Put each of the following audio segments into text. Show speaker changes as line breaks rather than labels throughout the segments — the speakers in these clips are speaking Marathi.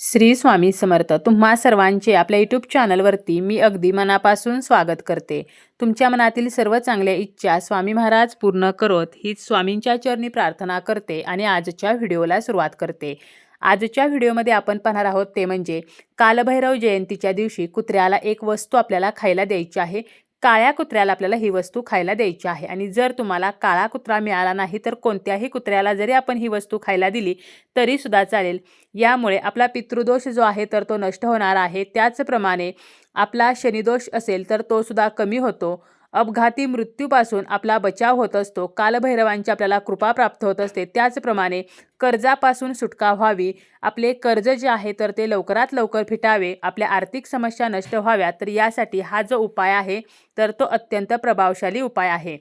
श्री स्वामी समर्थ. तुम्हा सर्वांचे आपल्या यूट्यूब चॅनलवरती मी अगदी मनापासून स्वागत करते. तुमच्या मनातील सर्व चांगल्या इच्छा स्वामी महाराज पूर्ण करत हीच स्वामींच्या चरणी प्रार्थना करते आणि आजच्या व्हिडिओला सुरुवात करते. आजच्या व्हिडिओमध्ये आपण पाहणार आहोत ते म्हणजे कालभैरव जयंतीच्या दिवशी कुत्र्याला एक वस्तू आपल्याला खायला द्यायची आहे. काळ्या कुत्र्याला आपल्याला ही वस्तू खायला द्यायची आहे. आणि जर तुम्हाला काळा कुत्रा मिळाला नाही तर कोणत्याही कुत्र्याला जरी आपण ही वस्तू खायला दिली तरी सुद्धा चालेल. यामुळे आपला पितृदोष जो आहे तर तो नष्ट होणार आहे. त्याचप्रमाणे आपला शनिदोष असेल तर तो सुद्धा कमी होतो. अपघाती मृत्यूपासून आपला बचाव होत असतो. कालभैरवांची आपल्याला कृपा प्राप्त होत असते. त्याचप्रमाणे कर्जापासून सुटका व्हावी. आपले कर्ज जे आहे तर ते लवकरात लवकर फिटावे. आपल्या आर्थिक समस्या नष्ट व्हाव्या तर यासाठी हा जो उपाय आहे तर तो अत्यंत प्रभावशाली उपाय आहे.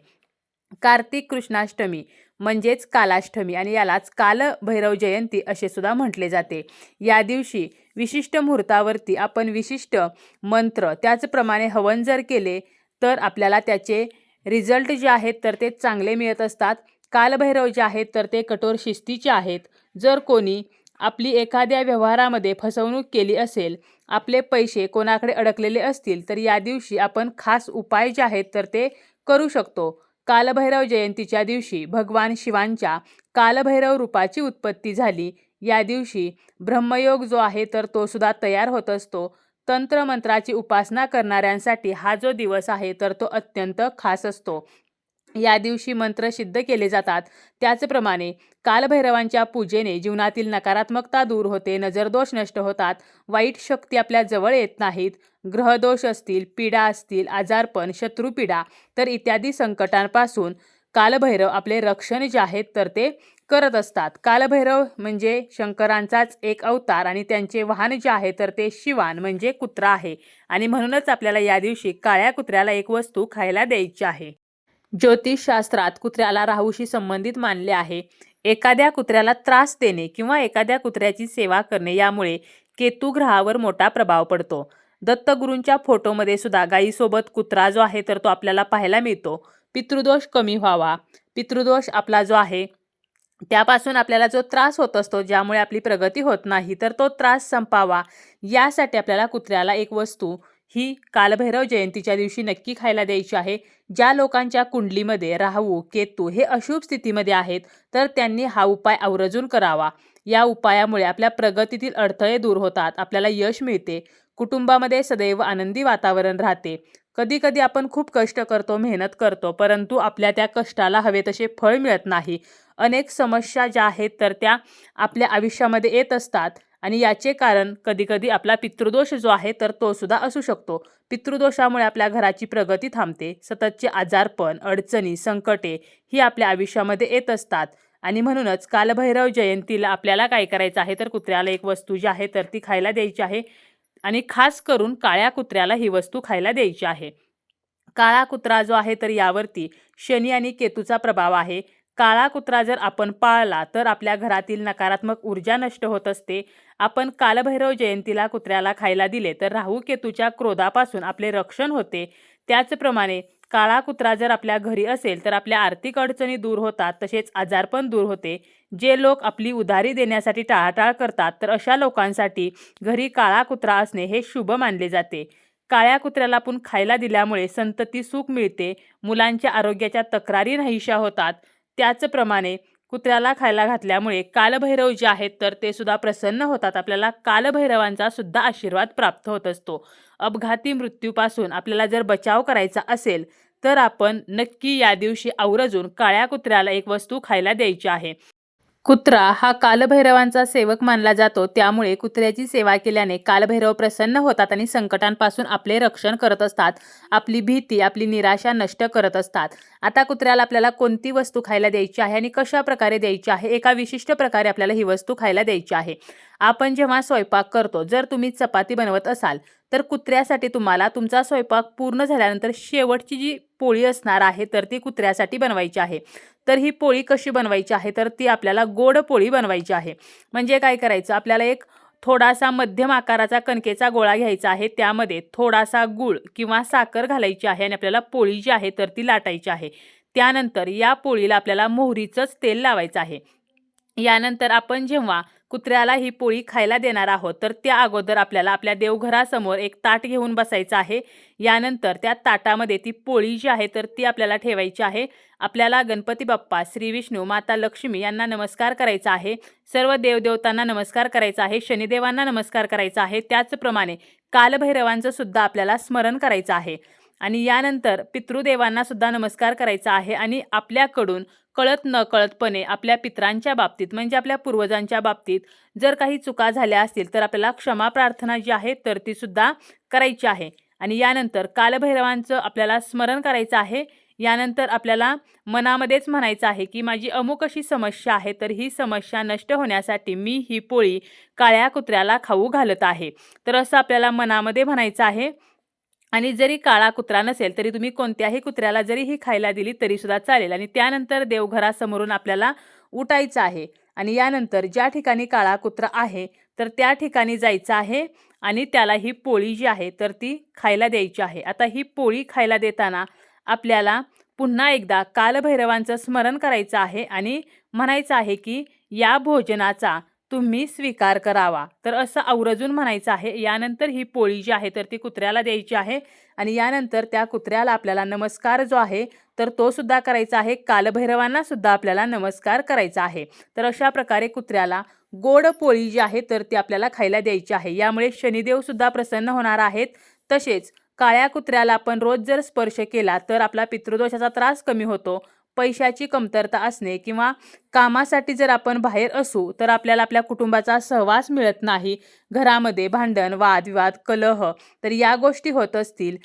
कार्तिक कृष्णाष्टमी म्हणजेच कालाष्टमी आणि यालाच कालभैरव जयंती असे सुद्धा म्हटले जाते. या दिवशी विशिष्ट मुहूर्तावरती आपण विशिष्ट मंत्र त्याचप्रमाणे हवन जर केले तर आपल्याला त्याचे रिझल्ट जे आहेत तर ते चांगले मिळत असतात. कालभैरव जे आहेत तर ते कठोर शिस्तीचे आहेत. जर कोणी आपली एखाद्या व्यवहारामध्ये फसवणूक केली असेल आपले पैसे कोणाकडे अडकलेले असतील तर या दिवशी आपण खास उपाय जे आहेत तर ते करू शकतो. कालभैरव जयंतीच्या दिवशी भगवान शिवांच्या कालभैरव रूपाची उत्पत्ती झाली. या दिवशी ब्रह्मयोग जो आहे तर तो सुद्धा तयार होत असतो. तंत्रमंत्राची उपासना करणाऱ्यांसाठी हा जो दिवस आहे तर तो अत्यंत खास असतो. या दिवशी मंत्र सिद्ध केले जातात. त्याचप्रमाणे कालभैरवांच्या पूजेने जीवनातील नकारात्मकता दूर होते नजरदोष नष्ट होतात वाईट शक्ती आपल्या जवळ येत नाहीत ग्रहदोष असतील पीडा असतील आजारपण शत्रुपीडा तर इत्यादी संकटांपासून कालभैरव आपले रक्षण जे आहेत तर ते करत असतात. कालभैरव म्हणजे शंकरांचाच एक अवतार आणि त्यांचे वाहन जे आहे तर ते शिवान म्हणजे कुत्रा आहे. आणि म्हणूनच आपल्याला या दिवशी काळ्या कुत्र्याला एक वस्तू खायला द्यायची आहे. ज्योतिषशास्त्रात कुत्र्याला राहूशी संबंधित मानले आहे. एखाद्या कुत्र्याला त्रास देणे किंवा एखाद्या कुत्र्याची सेवा करणे यामुळे केतू ग्रहावर मोठा प्रभाव पडतो. दत्तगुरूंच्या फोटोमध्ये सुद्धा गायीसोबत कुत्रा जो आहे तर तो आपल्याला पाहायला मिळतो. पितृदोष कमी व्हावा. पितृदोष आपला जो आहे त्यापासून आपल्याला जो त्रास होत असतो ज्यामुळे आपली प्रगती होत नाही तर तो त्रास संपावा. यासाठी आपल्याला कुत्र्याला एक वस्तू ही कालभैरव जयंतीच्या दिवशी नक्की खायला द्यायची आहे. ज्या लोकांच्या कुंडलीमध्ये राहू केतू हे अशुभ स्थितीमध्ये आहेत तर त्यांनी हा उपाय आवर्जून करावा. या उपायामुळे आपल्या प्रगतीतील अडथळे दूर होतात आपल्याला यश मिळते कुटुंबामध्ये सदैव आनंदी वातावरण राहते. कधी कधी आपण खूप कष्ट करतो मेहनत करतो परंतु आपल्या त्या कष्टाला हवे तसे फळ मिळत नाही. अनेक समस्या ज्या आहेत तर त्या आपल्या आयुष्यामध्ये येत असतात. आणि याचे कारण कधीकधी आपला पितृदोष जो आहे तर तो सुद्धा असू शकतो. पितृदोषामुळे आपल्या घराची प्रगती थांबते. सततचे आजारपण अडचणी संकटे ही आपल्या आयुष्यामध्ये येत असतात. आणि म्हणूनच कालभैरव जयंतीला आपल्याला काय करायचं आहे तर कुत्र्याला एक वस्तू जी आहे तर ती खायला द्यायची आहे. आणि खास करून काळ्या कुत्र्याला ही वस्तू खायला द्यायची आहे. काळा कुत्रा जो आहे तर यावरती शनी आणि केतूचा प्रभाव आहे. काळा कुत्रा जर आपण पाळला तर आपल्या घरातील नकारात्मक ऊर्जा नष्ट होत असते. आपण कालभैरव जयंतीला कुत्र्याला खायला दिले तर राहू केतूच्या क्रोधापासून आपले रक्षण होते. त्याचप्रमाणे काळा कुत्रा जर आपल्या घरी असेल तर आपल्या आर्थिक अडचणी दूर होतात तसेच आजारपण दूर होते. जे लोक आपली उधारी देण्यासाठी टाळाटाळ करतात तर अशा लोकांसाठी घरी काळा कुत्रा असणे हे शुभ मानले जाते. काळ्या कुत्र्याला आपण खायला दिल्यामुळे संतती सुख मिळते मुलांच्या आरोग्याच्या तक्रारी नाहीशा होतात. त्याचप्रमाणे कुत्र्याला खायला घातल्यामुळे कालभैरव जे आहेत तर ते सुद्धा प्रसन्न होतात. आपल्याला कालभैरवांचा सुद्धा आशीर्वाद प्राप्त होत असतो. अपघाती मृत्यूपासून आपल्याला जर बचाव करायचा असेल तर आपण नक्की या दिवशी आवर्जून काळ्या कुत्र्याला एक वस्तू खायला द्यायची आहे. कुत्रा हा कालभैरवांचा सेवक मानला जातो. त्यामुळे कुत्र्याची सेवा केल्याने कालभैरव प्रसन्न होतात आणि संकटांपासून आपले रक्षण करत असतात. आपली भीती आपली निराशा नष्ट करत असतात. आता कुत्र्याला आपल्याला कोणती वस्तू खायला द्यायची आहे आणि कशा प्रकारे द्यायची आहे? एका विशिष्ट प्रकारे आपल्याला ही वस्तू खायला द्यायची आहे. आपण जेव्हा स्वयंपाक करतो जर तुम्ही चपाती बनवत असाल तर कुत्र्यासाठी तुम्हाला तुमचा स्वयंपाक पूर्ण झाल्यानंतर शेवटची जी पोळी असणार आहे तर ती कुत्र्यासाठी बनवायची आहे. तर ही पोळी कशी बनवायची आहे तर ती आपल्याला गोड पोळी बनवायची आहे. म्हणजे काय करायचं आपल्याला एक थोडासा मध्यम आकाराचा कणकेचा गोळा घ्यायचा आहे त्यामध्ये थोडासा गूळ किंवा साखर घालायची आहे आणि आपल्याला पोळी जी आहे तर ती लाटायची आहे. त्यानंतर या पोळीला आपल्याला मोहरीचंच तेल लावायचं आहे. यानंतर आपण जेव्हा कुत्र्याला ही पोळी खायला देणार आहोत. तर त्या अगोदर आपल्याला आपल्या देवघरासमोर एक ताट घेऊन बसायचं आहे. यानंतर त्या ताटामध्ये ती पोळी जी आहे तर ती आपल्याला ठेवायची आहे. आपल्याला गणपती बाप्पा श्री विष्णू माता लक्ष्मी यांना नमस्कार करायचा आहे. सर्व देवदेवतांना नमस्कार करायचा आहे. शनिदेवांना नमस्कार करायचा आहे. त्याचप्रमाणे कालभैरवांचं सुद्धा आपल्याला स्मरण करायचं आहे. आणि यानंतर पितृदेवांना सुद्धा नमस्कार करायचा आहे आणि आपल्याकडून कळत न कळतपणे आपल्या पित्रांच्या बाबतीत म्हणजे आपल्या पूर्वजांच्या बाबतीत जर काही चुका झाल्या असतील तर आपल्याला क्षमा प्रार्थना जी आहे तर ती सुद्धा करायची आहे. आणि यानंतर कालभैरवांचं आपल्याला स्मरण करायचं आहे. यानंतर आपल्याला मनामध्येच म्हणायचं आहे की माझी अमुक अशी समस्या आहे तर ही समस्या नष्ट होण्यासाठी मी ही पोळी काळ्या कुत्र्याला खाऊ घालत आहे. तर असं आपल्याला मनामध्ये म्हणायचं आहे. आणि जरी काळा कुत्रा नसेल तरी तुम्ही कोणत्याही कुत्र्याला जरी ही खायला दिली तरी सुद्धा चालेल. आणि त्यानंतर देवघरासमोरून आपल्याला उठायचं आहे. आणि यानंतर ज्या ठिकाणी काळा कुत्रा आहे तर त्या ठिकाणी जायचं आहे आणि त्याला ही पोळी जी आहे तर ती खायला द्यायची आहे. आता ही पोळी खायला देताना आपल्याला पुन्हा एकदा कालभैरवांचं स्मरण करायचं आहे आणि म्हणायचं आहे की या भोजनाचा तुम्ही स्वीकार करावा. तर असं आवर्जून म्हणायचं आहे यानंतर ही पोळी जी आहे तर ती कुत्र्याला द्यायची आहे आणि यानंतर त्या कुत्र्याला आपल्याला नमस्कार जो आहे तर तो सुद्धा करायचा आहे. कालभैरवांना सुद्धा आपल्याला नमस्कार करायचा आहे. तर अशा प्रकारे कुत्र्याला गोड पोळी जी आहे तर ती आपल्याला खायला द्यायची आहे. यामुळे शनिदेव सुद्धा प्रसन्न होणार आहेत. तसेच काळ्या कुत्र्याला आपण रोज जर स्पर्श केला तर आपला पितृदोषाचा त्रास कमी होतो. पैशाची कमतरता असणे किंवा कामासाठी जर आपण बाहेर असू तर आपल्याला आपल्या कुटुंबाचा सहवास मिळत नाही. घरामध्ये भांडण वादविवाद कलह तर या गोष्टी होत असतील.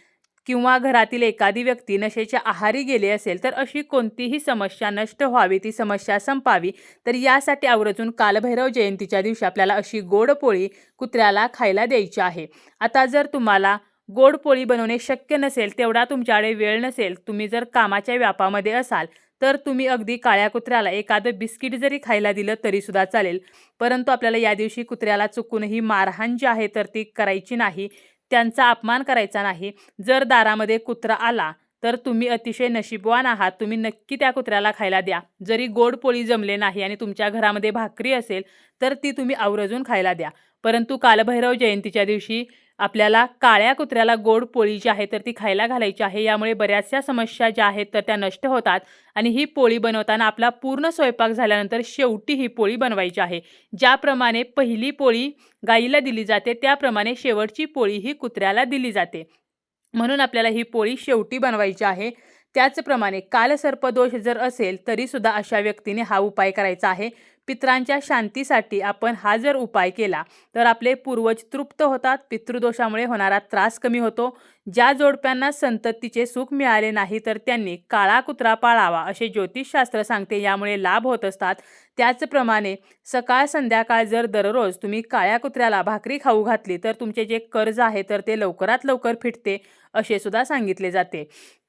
किंवा घरातील एखादी व्यक्ती नशेच्या आहारी गेली असेल तर अशी कोणतीही समस्या नष्ट व्हावी ती समस्या संपावी. तर यासाठी आवर्जून कालभैरव जयंतीच्या दिवशी आपल्याला अशी गोड पोळी कुत्र्याला खायला द्यायची आहे. आता जर तुम्हाला गोड पोळी बनवणे शक्य नसेल तेवढा तुमच्याकडे वेळ नसेल तुम्ही जर कामाच्या व्यापामध्ये असाल तर तुम्ही अगदी काळ्या कुत्र्याला एखादं बिस्किट जरी खायला दिलं तरीसुद्धा चालेल. परंतु आपल्याला या दिवशी कुत्र्याला चुकूनही मारहाण जी आहे तर ती करायची नाही त्यांचा अपमान करायचा नाही. जर दारामध्ये कुत्रा आला तर तुम्ही अतिशय नशीबवान आहात तुम्ही नक्की त्या कुत्र्याला खायला द्या. जरी गोड पोळी जमले नाही आणि तुमच्या घरामध्ये भाकरी असेल तर ती तुम्ही आवर्जून खायला द्या. परंतु कालभैरव जयंतीच्या दिवशी आपल्याला काळ्या कुत्र्याला गोड पोळी जी आहे तर ती खायला घालायची आहे. यामुळे बऱ्याचशा समस्या ज्या आहेत तर त्या नष्ट होतात. आणि ही पोळी बनवताना आपला पूर्ण स्वयंपाक झाल्यानंतर शेवटी ही पोळी बनवायची आहे. ज्याप्रमाणे पहिली पोळी गाईला दिली जाते त्याप्रमाणे शेवटची पोळी ही कुत्र्याला दिली जाते. म्हणून आपल्याला ही पोळी शेवटी बनवायची आहे. त्याचप्रमाणे कालसर्पदोष जर असेल तरीसुद्धा अशा व्यक्तीने हा उपाय करायचा आहे. पित्रांच्या शांतीसाठी आपण हा जर उपाय केला तर आपले पूर्वज तृप्त होतात पितृदोषामुळे होणारा त्रास कमी होतो. ज्या जोडप्यांना संततीचे सुख मिळाले नाही तर त्यांनी काळा कुत्रा पाळावा असे ज्योतिषशास्त्र सांगते. यामुळे लाभ होत असतात. त्याचप्रमाणे सकाळ संध्याकाळ जर दररोज तुम्ही काळ्या कुत्र्याला भाकरी खाऊ घातली तर तुमचे जे कर्ज आहे तर ते लवकरात लवकर फिटते असे सुद्धा सांगितले जाते.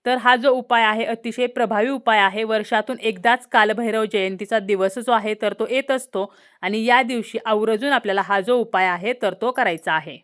तर हा जो उपाय आहे अतिशय प्रभावी उपाय आहे. वर्षातून एकदाच कालभैरव जयंतीचा दिवस जो आहे तर तो येत असतो आणि या दिवशी आवर्जून आपल्याला हा जो उपाय आहे तर तो करायचा आहे.